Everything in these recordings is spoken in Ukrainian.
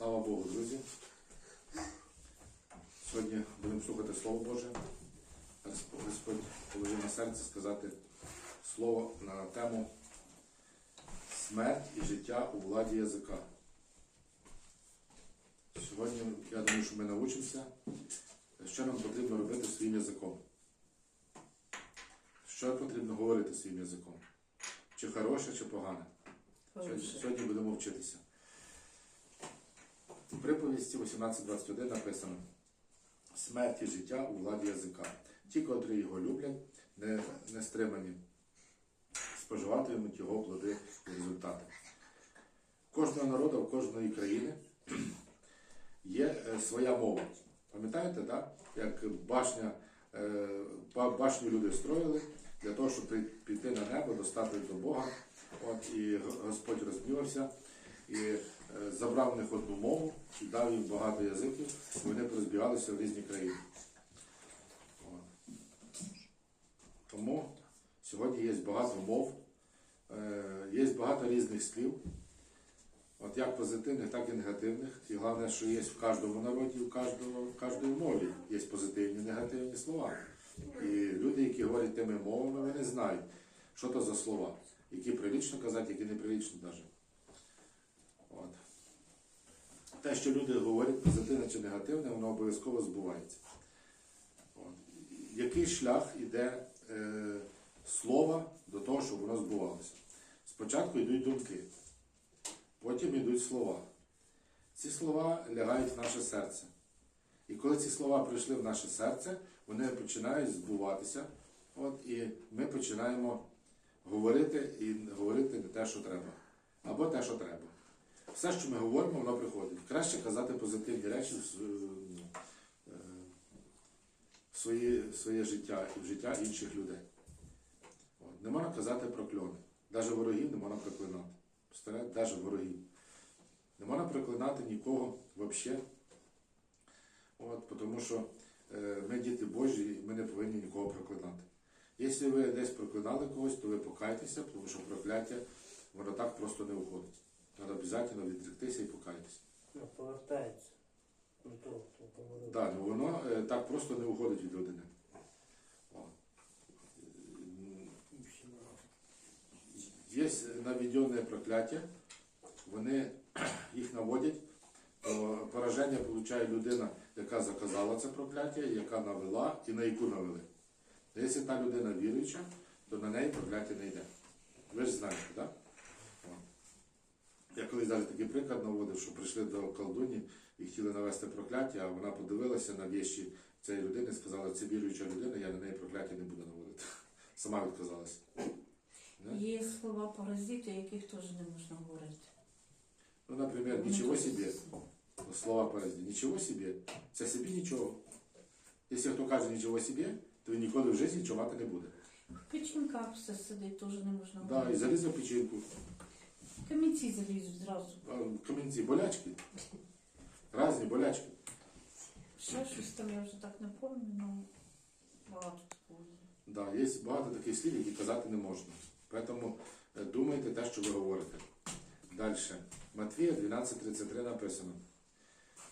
Слава Богу, друзі. Сьогодні будемо слухати Слово Боже. Господь- положив на серце сказати слово на тему смерть і життя у владі язика. Сьогодні я думаю, що ми навчимося, що нам потрібно робити своїм язиком. Що потрібно говорити своїм язиком? Чи хороше, чи погане? Сьогодні будемо вчитися. У приповісті 18.21 написано Смерть і життя у владі язика. Ті, котрі його люблять, не, не стримані, споживатимуть його плоди і результати. Кожного народу, в кожної країни є е, своя мова. Пам'ятаєте, да? як башня, е, башню люди строїли для того, щоб піти на небо, достати до Бога. От, і Господь розгнівався і забрав в них одну мову і дав їм багато язиків, і вони порозбігалися в різні країни. Тому сьогодні є багато мов, е, є багато різних слів, от як позитивних, так і негативних. І головне, що є в кожному народі, в кожній мові є позитивні негативні слова. І люди, які говорять тими мовами, вони знають, що то за слова, які прилічно казати, які неприлічно навіть. От. Те, що люди говорять, позитивне чи негативне, воно обов'язково збувається. От. Який шлях іде е, слова до того, щоб воно збувалося? Спочатку йдуть думки, потім йдуть слова. Ці слова лягають в наше серце. І коли ці слова прийшли в наше серце, вони починають збуватися, от, і ми починаємо говорити і говорити не те, що треба, або те, що треба. Все, що ми говоримо, воно приходить. Краще казати позитивні речі в, е, своє, своє життя і в життя інших людей. От. Не можна казати прокльони. Навіть ворогів не можна проклинати. Представляєте? Навіть ворогів. Не можна проклинати нікого взагалі. От, тому що е, ми діти Божі, і ми не повинні нікого проклинати. Якщо ви десь проклинали когось, то ви покайтеся, тому що прокляття воно так просто не уходить. Треба обов'язково відректися і покаятися. Ну, повертається до того, хто говорив. Так, ну воно е, так просто не уходить від людини. О. Є наведенне прокляття, вони їх наводять, то пораження отримує людина, яка заказала це прокляття, яка навела і на яку навели. Якщо та людина віруюча, то на неї прокляття не йде. Ви ж знаєте, так? Я колись навіть такий приклад наводив, що прийшли до колдуні і хотіли навести прокляття, а вона подивилася на вещі цієї людини і сказала, це віруюча людина, я на неї прокляття не буду наводити. Сама відказалася. Є слова паразити, яких теж не можна говорити. Ну, наприклад, нічого собі. Слова поразні. Нічого собі. Це собі нічого. Якщо хто каже нічого собі, то він ніколи в житті нічого мати не буде. В печінках все сидить, теж не можна Да, і говорити. в печінку. Камінці залізуть зразу. Камінці, болячки. Разні болячки. Ще щось там, я вже так не пам'ятаю, але багато такого. є. Да, є багато таких слів, які казати не можна. Тому е, думайте те, що ви говорите. Далі. Матвія 12.33 написано,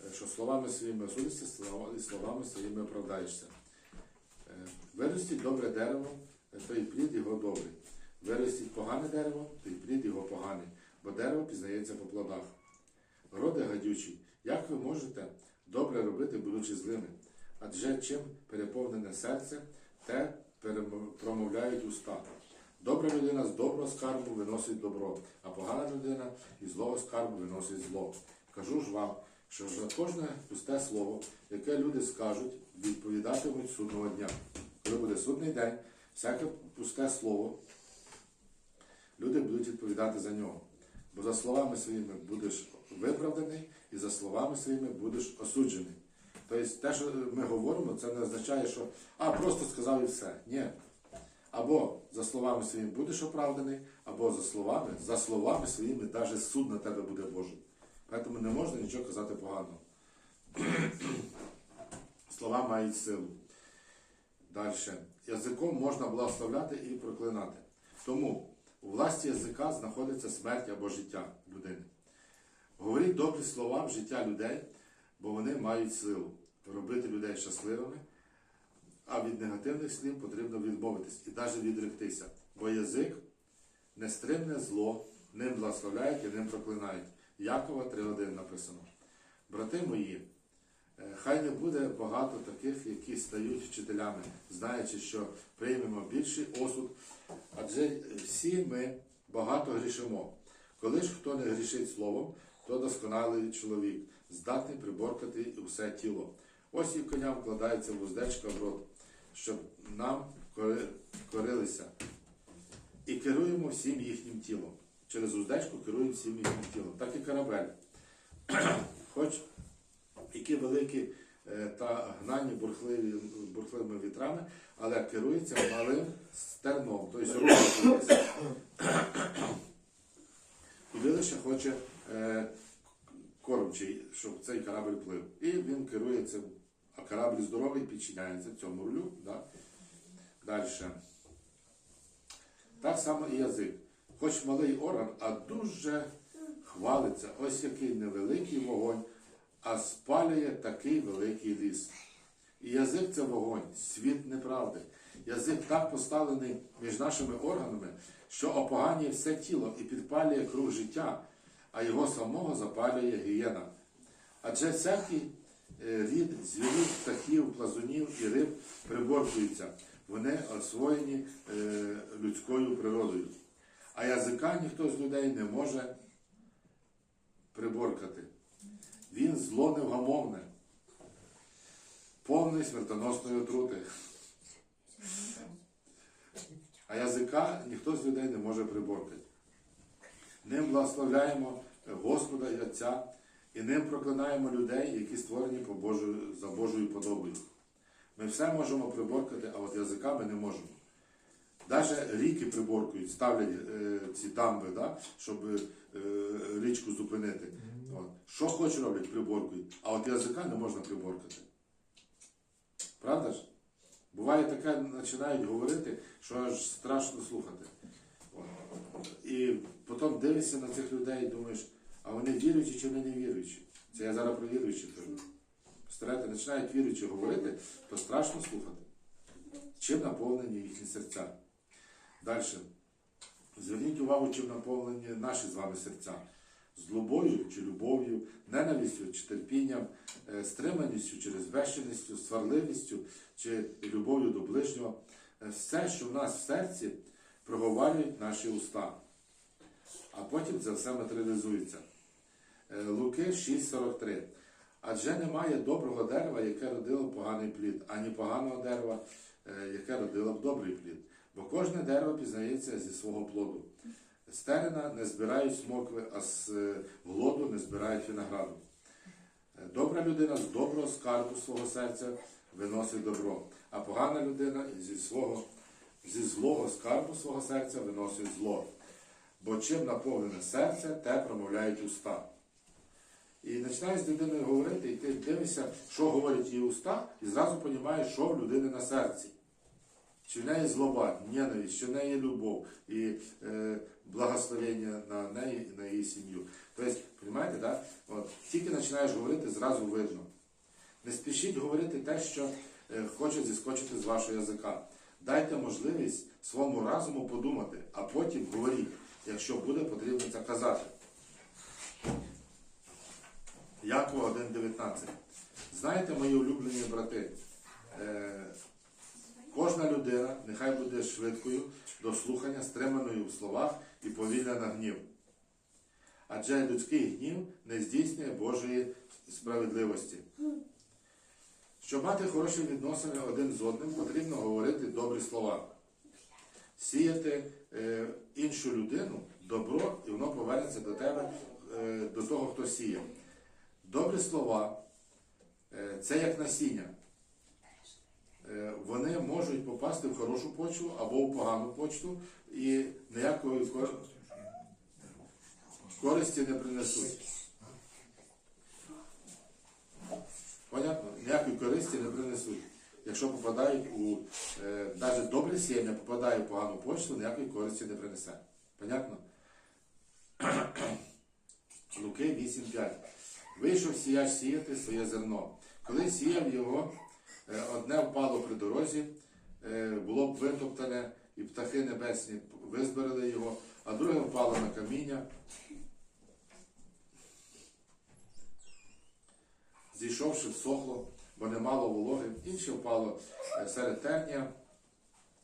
е, що словами своїми осудишся, і словами своїми оправдаєшся. Е, Виростіть добре дерево, то і плід його добрий. Виростіть погане дерево, то і плід його поганий, бо дерево пізнається по плодах. Роди гадючі, як ви можете добре робити, будучи злими? Адже чим переповнене серце, те промовляють уста. Добра людина з доброго скарбу виносить добро, а погана людина із злого скарбу виносить зло. Кажу ж вам, що за кожне пусте слово, яке люди скажуть, відповідатимуть судного дня. Коли буде судний день, всяке пусте слово, люди будуть відповідати за нього. Бо за словами своїми будеш виправданий, і за словами своїми будеш осуджений. Тобто те, що ми говоримо, це не означає, що а просто сказав і все. Ні. Або за словами своїми будеш оправданий, або за словами, за словами своїми навіть суд на тебе буде Божий. Тому не можна нічого казати поганого. Слова мають силу. Далі. Язиком можна благословляти і проклинати. Тому у власті язика знаходиться смерть або життя людини. Говоріть добрі слова в життя людей, бо вони мають силу робити людей щасливими, а від негативних слів потрібно відмовитись і навіть відректися. Бо язик нестримне зло, ним благословляють і ним проклинають. Якова 3.1 написано. Брати мої, е, хай не буде багато таких, які стають вчителями, знаючи, що приймемо більший осуд, адже всі ми багато грішимо. Коли ж хто не грішить словом, то досконалий чоловік, здатний приборкати усе тіло. Ось і коням вкладається вуздечка в рот, щоб нам корилися. І керуємо всім їхнім тілом. Через уздечку керуємо всім їхнім тілом. Так і корабель. Хоч які великі е, та гнані бурхливі, бурхливими вітрами, але керується малим стерном, тобто рухом. Куди лише хоче е, кормчий, щоб цей корабль плив. І він керує цим, а корабль здоровий підчиняється цьому рулю. Да? Далі. Так само і язик. Хоч малий орган, а дуже хвалиться. Ось який невеликий вогонь, а спалює такий великий ліс. І язик це вогонь, світ неправди. Язик так поставлений між нашими органами, що опоганює все тіло і підпалює круг життя, а його самого запалює гієна. Адже всякий е, рід звірів, птахів, плазунів і риб приборкуються. Вони освоєні е, людською природою. А язика ніхто з людей не може приборкати. Він зло невгамовне, повний смертоносної отрути. А язика ніхто з людей не може приборкати. Ним благословляємо Господа і Отця, і ним проклинаємо людей, які створені по Божою, за Божою подобою. Ми все можемо приборкати, а от язика ми не можемо. Навіть ріки приборкують, ставлять е, ці дамби, да, щоб е, річку зупинити. От. Що хоч роблять, приборкують, а от язика не можна приборкати. Правда ж? Буває таке, починають говорити, що аж страшно слухати. От. І потім дивишся на цих людей і думаєш, а вони віруючі чи вони не віруючі? Це я зараз про віруючих кажу. Старайте, починають віруючі говорити, то страшно слухати. Чим наповнені їхні серця? Далі. Зверніть увагу, чим наповнені наші з вами серця. Злобою чи любов'ю, ненавистю чи терпінням, е, стриманістю чи розбещеністю, сварливістю чи любов'ю до ближнього. Е, Все, що в нас в серці, проговорюють наші уста. А потім це все матеріалізується. Е, Луки 6,43. Адже немає доброго дерева, яке родило поганий плід, ані поганого дерева, яке родило б добрий плід. Бо кожне дерево пізнається зі свого плоду. З терена не збирають смокви, а з е, глоду не збирають винограду. Е, Добра людина з доброго скарбу свого серця виносить добро, а погана людина зі, свого, зі злого скарбу свого серця виносить зло. Бо чим наповнене серце, те промовляють уста. І починаєш з людиною говорити, і ти дивишся, що говорять її уста, і зразу розумієш, що в людини на серці. Чи в неї злоба, ненависть, чи в неї любов і е, благословення на неї і на її сім'ю. Тобто, розумієте, да? Тільки починаєш говорити, зразу видно. Не спішіть говорити те, що е, хоче зіскочити з вашого язика. Дайте можливість своєму разуму подумати, а потім говоріть, якщо буде потрібно це казати. Якова 1.19. Знаєте, мої улюблені брати, е, кожна людина нехай буде швидкою до слухання, стриманою в словах і повільна на гнів. Адже людський гнів не здійснює Божої справедливості. Щоб мати хороші відносини один з одним, потрібно говорити добрі слова, сіяти е, іншу людину добро, і воно повернеться до тебе, е, до того, хто сіє. Добрі слова е, це як насіння. Е, Вони можуть попасти в хорошу почву або в погану почву і ніякої користі не принесуть. Понятно? Ніякої користі не принесуть. Якщо попадають у е, навіть добре сім'я попадає в погану почву, ніякої користі не принесе. Понятно? Луки 8.5. Вийшов сіяч сіяти своє зерно. Коли сіяв його, е, одне впало при дорозі, е, було б витоптане, і птахи небесні визбирали його, а друге впало на каміння. Зійшовши, всохло, бо не мало вологи, інше впало е, серед терня,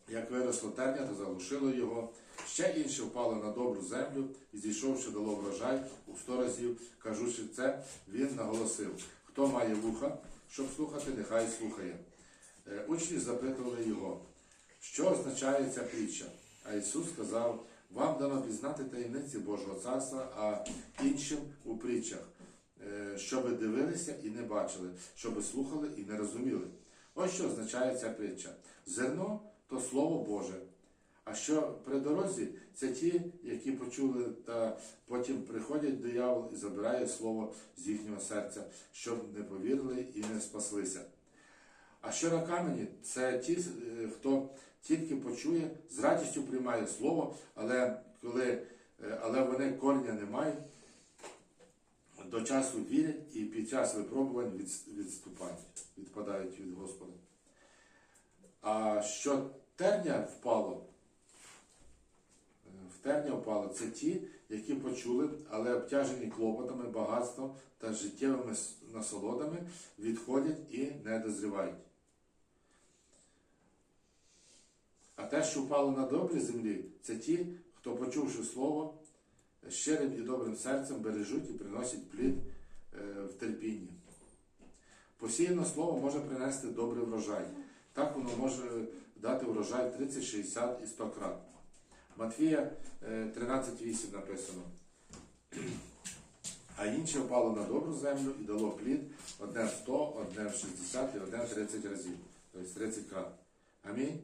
як виросло терня, то заглушило його. Ще інше впало на добру землю і зійшовши дало врожай у сто разів, кажучи це, він наголосив: хто має вуха, щоб слухати, нехай слухає. Е, Учні запитували його, що означає ця притча. А Ісус сказав: вам дано пізнати таємниці Божого царства, а іншим у притчах, е, щоби дивилися і не бачили, щоби слухали і не розуміли. Ось що означає ця притча. Зерно то Слово Боже. А що при дорозі, це ті, які почули, та потім приходять диявол і забирає слово з їхнього серця, щоб не повірили і не спаслися. А що на камені, це ті, е, хто тільки почує, з радістю приймає слово, але, коли, е, але вони корення не мають, до часу вірять і під час випробувань від- відступають, відпадають від Господа. А що терня впало, в терня впало, це ті, які почули, але обтяжені клопотами, багатством та життєвими насолодами, відходять і не дозрівають. А те, що впало на добрі землі, це ті, хто, почувши слово, щирим і добрим серцем бережуть і приносять плід е, в терпінні. Посіяне слово може принести добрий врожай. Так воно може дати врожай 30, 60 і 100 крат. Матфія е, 13.8 написано. А інше впало на добру землю і дало плід одне в 100, одне в 60 і одне в 30 разів. Тобто 30 крат. Амінь.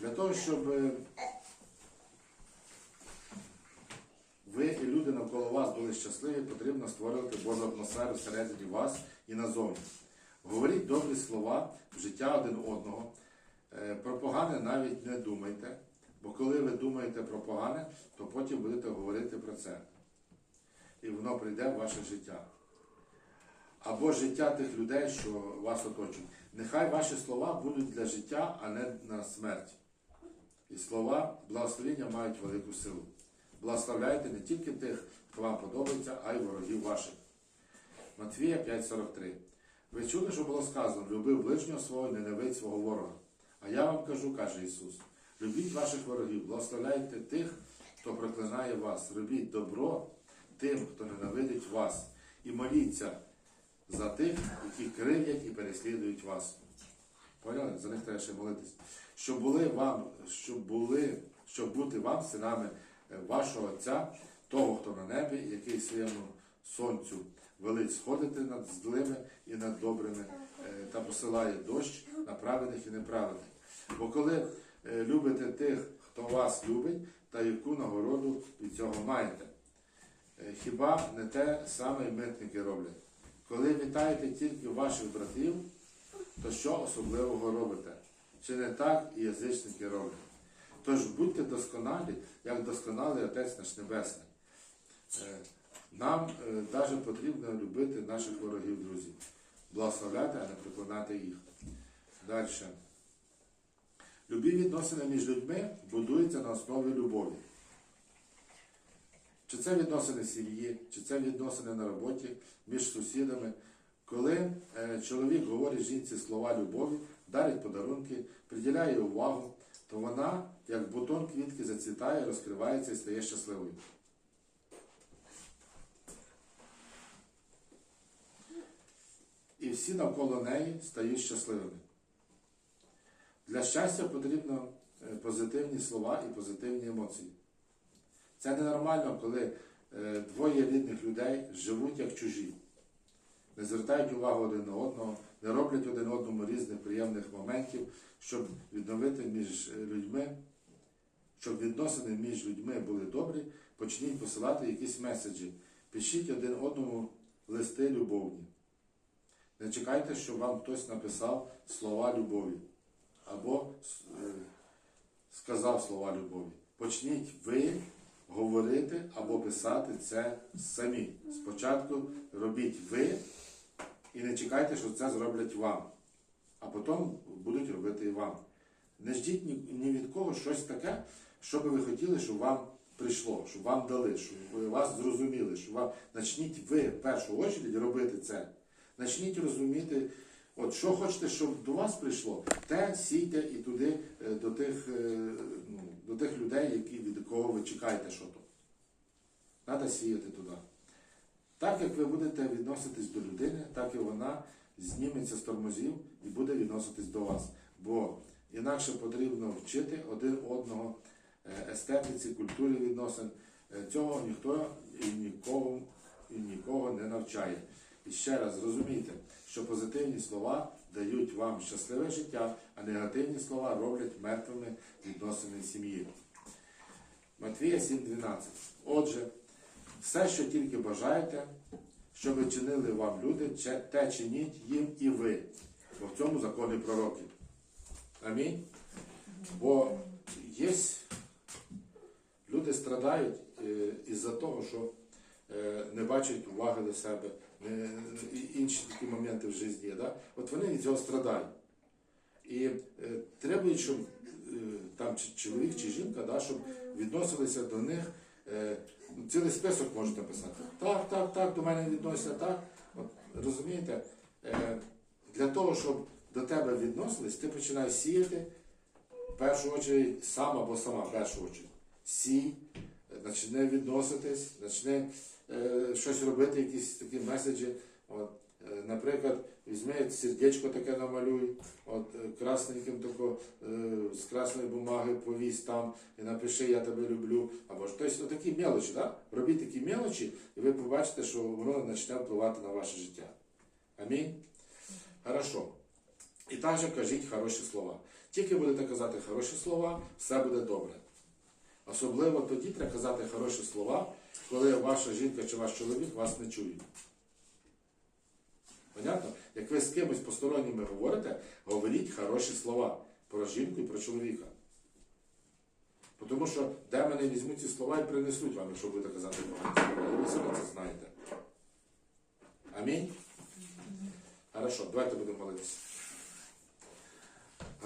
Для того, щоб е, ви і люди навколо вас були щасливі, потрібно створювати Божу атмосферу всередині вас і назовні. Говоріть добрі слова в життя один одного. Е, Про погане навіть не думайте, бо коли ви думаєте про погане, то потім будете говорити про це. І воно прийде в ваше життя. Або життя тих людей, що вас оточують. Нехай ваші слова будуть для життя, а не на смерть. І слова благословення мають велику силу. Благословляйте не тільки тих, хто вам подобається, а й ворогів ваших. Матвія 5,43. Ви чули, що було сказано, люби ближнього свого, ненавидь свого ворога. А я вам кажу, каже Ісус, любіть ваших ворогів, благословляйте тих, хто проклинає вас, робіть добро тим, хто ненавидить вас, і моліться за тих, які кривдять і переслідують вас. Поняли? За них треба ще молитись. Щоб були вам, щоб були, щоб бути вам синами вашого Отця, того, хто на небі, який своєму сонцю велить сходити над злими і над добрими, е, та посилає дощ на праведних і неправедних. Бо коли е, любите тих, хто вас любить, та яку нагороду від цього маєте. Е, Хіба не те саме й митники роблять? Коли вітаєте тільки ваших братів, то що особливого робите? Чи не так і язичники роблять? Тож будьте досконалі, як досконалий Отець наш Небесний. Е, Нам навіть потрібно любити наших ворогів, друзі. Благословляти, а не проклинати їх. Далі. Любі відносини між людьми будуються на основі любові. Чи це відносини сім'ї, чи це відносини на роботі між сусідами. Коли е, чоловік говорить жінці слова любові, дарить подарунки, приділяє увагу, то вона, як бутон квітки, зацвітає, розкривається і стає щасливою. І всі навколо неї стають щасливими. Для щастя потрібно е, позитивні слова і позитивні емоції. Це ненормально, коли е, двоє рідних людей живуть як чужі, не звертають увагу один на одного, не роблять один одному різних приємних моментів, щоб відновити між е, людьми, щоб відносини між людьми були добрі, почніть посилати якісь меседжі. Пишіть один одному листи любовні. Не чекайте, щоб вам хтось написав слова любові або е, сказав слова любові. Почніть ви говорити або писати це самі. Спочатку робіть ви і не чекайте, що це зроблять вам, а потім будуть робити і вам. Не ждіть ні, від кого щось таке, що би ви хотіли, щоб вам прийшло, щоб вам дали, щоб вас зрозуміли, щоб вам начніть ви в першу очередь робити це. Начніть розуміти, от що хочете, щоб до вас прийшло, те сійте і туди е, до тих, е, ну, до тих людей, які, від кого ви чекаєте що то. Треба сіяти туди. Так як ви будете відноситись до людини, так і вона зніметься з тормозів і буде відноситись до вас. Бо інакше потрібно вчити один одного е, естетиці, культурі відносин. Цього ніхто і нікого, і нікого не навчає. І ще раз зрозумійте, що позитивні слова дають вам щасливе життя, а негативні слова роблять мертвими відносини сім'ї. Матвія 7.12. Отже, все, що тільки бажаєте, щоб чинили вам люди, те чиніть їм і ви. Бо в цьому закони пророків. Амінь. Бо є люди страдають е, із-за того, що е, не бачать уваги до себе, інші такі моменти в житті. Да? От вони від цього страдають. І е, требують, щоб е, там чоловік чи жінка, да, щоб відносилися до них. Е, ну, цілий список можуть написати. Так, так, так, до мене відносяться так. От, розумієте, е, для того, щоб до тебе відносились, ти починаєш сіяти в першу чергу сам або сама в першу чергу. Сій, е, почни відноситись, почни е, щось робити, якісь такі меседжі. От, е, наприклад, візьми сердечко таке намалюй, от е, красненьким тако, е, з красної бумаги повісь там і напиши Я тебе люблю. Або ж тобто такі мелочі, да? робіть такі мелочі, і ви побачите, що воно почне впливати на ваше життя. Амінь. Хорошо. І також кажіть хороші слова. Тільки будете казати хороші слова, все буде добре. Особливо тоді треба казати хороші слова, коли ваша жінка чи ваш чоловік вас не чує. Понятно? Як ви з кимось посторонніми говорите, говоріть хороші слова про жінку і про чоловіка. Тому що де мене візьмуть ці слова і принесуть вам, якщо будете казати погані слова. Ви самі це знаєте. Амінь. Хорошо, давайте будемо молитися.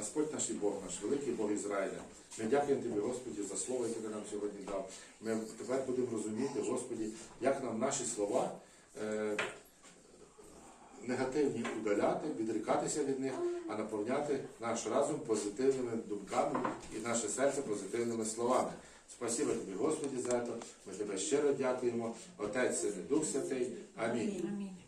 Господь наш і Бог наш, великий Бог Ізраїля. Ми дякуємо Тобі, Господі, за слово, яке ти нам сьогодні дав. Ми тепер будемо розуміти, Господі, як нам наші слова е, негативні удаляти, відрікатися від них, а наповняти наш разум позитивними думками і наше серце позитивними словами. Спасибо тобі, Господі, за це. Ми тебе щиро дякуємо. Отець, Син Дух Святий. Амінь. Амінь.